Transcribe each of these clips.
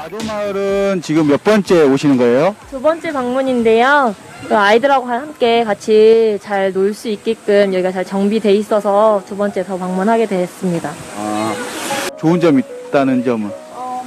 마도마을은 지금 몇 번째 오시는 거예요? 두 번째 방문인데요. 그 아이들하고 함께 같이 잘 놀 수 있게끔 여기가 잘 정비돼 있어서 두 번째 더 방문하게 됐습니다. 아, 좋은 점 있다는 점은?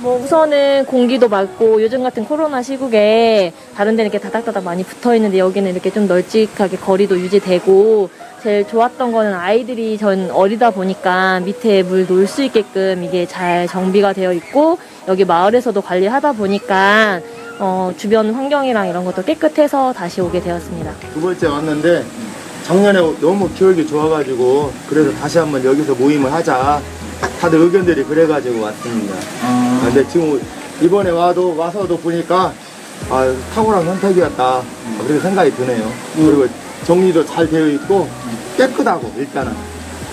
어, 뭐 우선은 공기도 맑고 요즘 같은 코로나 시국에 다른 데는 이렇게 다닥다닥 많이 붙어 있는데 여기는 이렇게 좀 널찍하게 거리도 유지되고 제일 좋았던 거는 아이들이 전 어리다 보니까 밑에 물 놀 수 있게끔 이게 잘 정비가 되어 있고 여기 마을에서도 관리하다 보니까 어, 주변 환경이랑 이런 것도 깨끗해서 다시 오게 되었습니다. 두 번째 왔는데 작년에 너무 기억이 좋아가지고 그래서 다시 한번 여기서 모임을 하자 다들 의견들이 그래가지고 왔습니다. 아, 근데 지금 이번에 와도 와서도 보니까 아 탁월한 선택이었다 그렇게 생각이 드네요. 그리고 정리도 잘 되어 있고 깨끗하고 일단은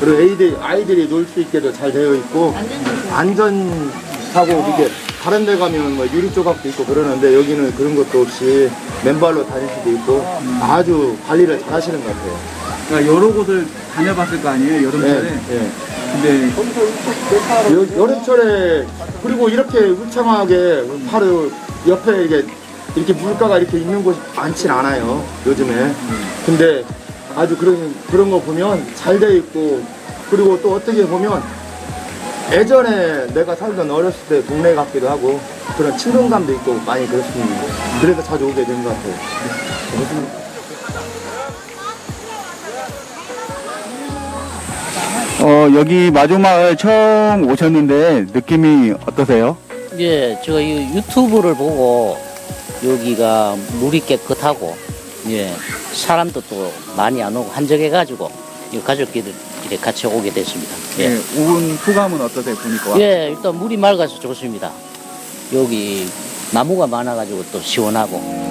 그리고 아이들 아이들이 놀 수 있게도 잘 되어 있고 안전하고 이렇게 다른 데 가면 뭐 유리 조각도 있고 그러는데 여기는 그런 것도 없이 맨발로 다닐 수도 있고 아주 관리를 잘 하시는 것 같아요. 그러니까 여러 곳을 다녀봤을 거 아니에요, 여름철에? 예, 예. 근데 여, 여름철에 그리고 이렇게 울창하게 바로 옆에 이게 이렇게 물가가 이렇게 있는 곳이 많진 않아요 요즘에. 근데 아주 그런 그런 거 보면 잘 돼 있고 그리고 또 어떻게 보면 예전에 내가 살던 어렸을 때 동네 같기도 하고 그런 친근감도 있고 많이 그렇습니다. 그래서 자주 오게 된것 같아요 어, 여기 마조마을 처음 오셨는데 느낌이 어떠세요? 예, 제가 이 유튜브를 보고 여기가 물이 깨끗하고 예, 사람도 또 많이 안 오고 한적해가지고 이 가족끼리 이렇게 같이 오게 됐습니다. 예. 온 소감은 어떠세요, 보니까? 예, 일단 물이 맑아서 좋습니다. 여기 나무가 많아가지고 또 시원하고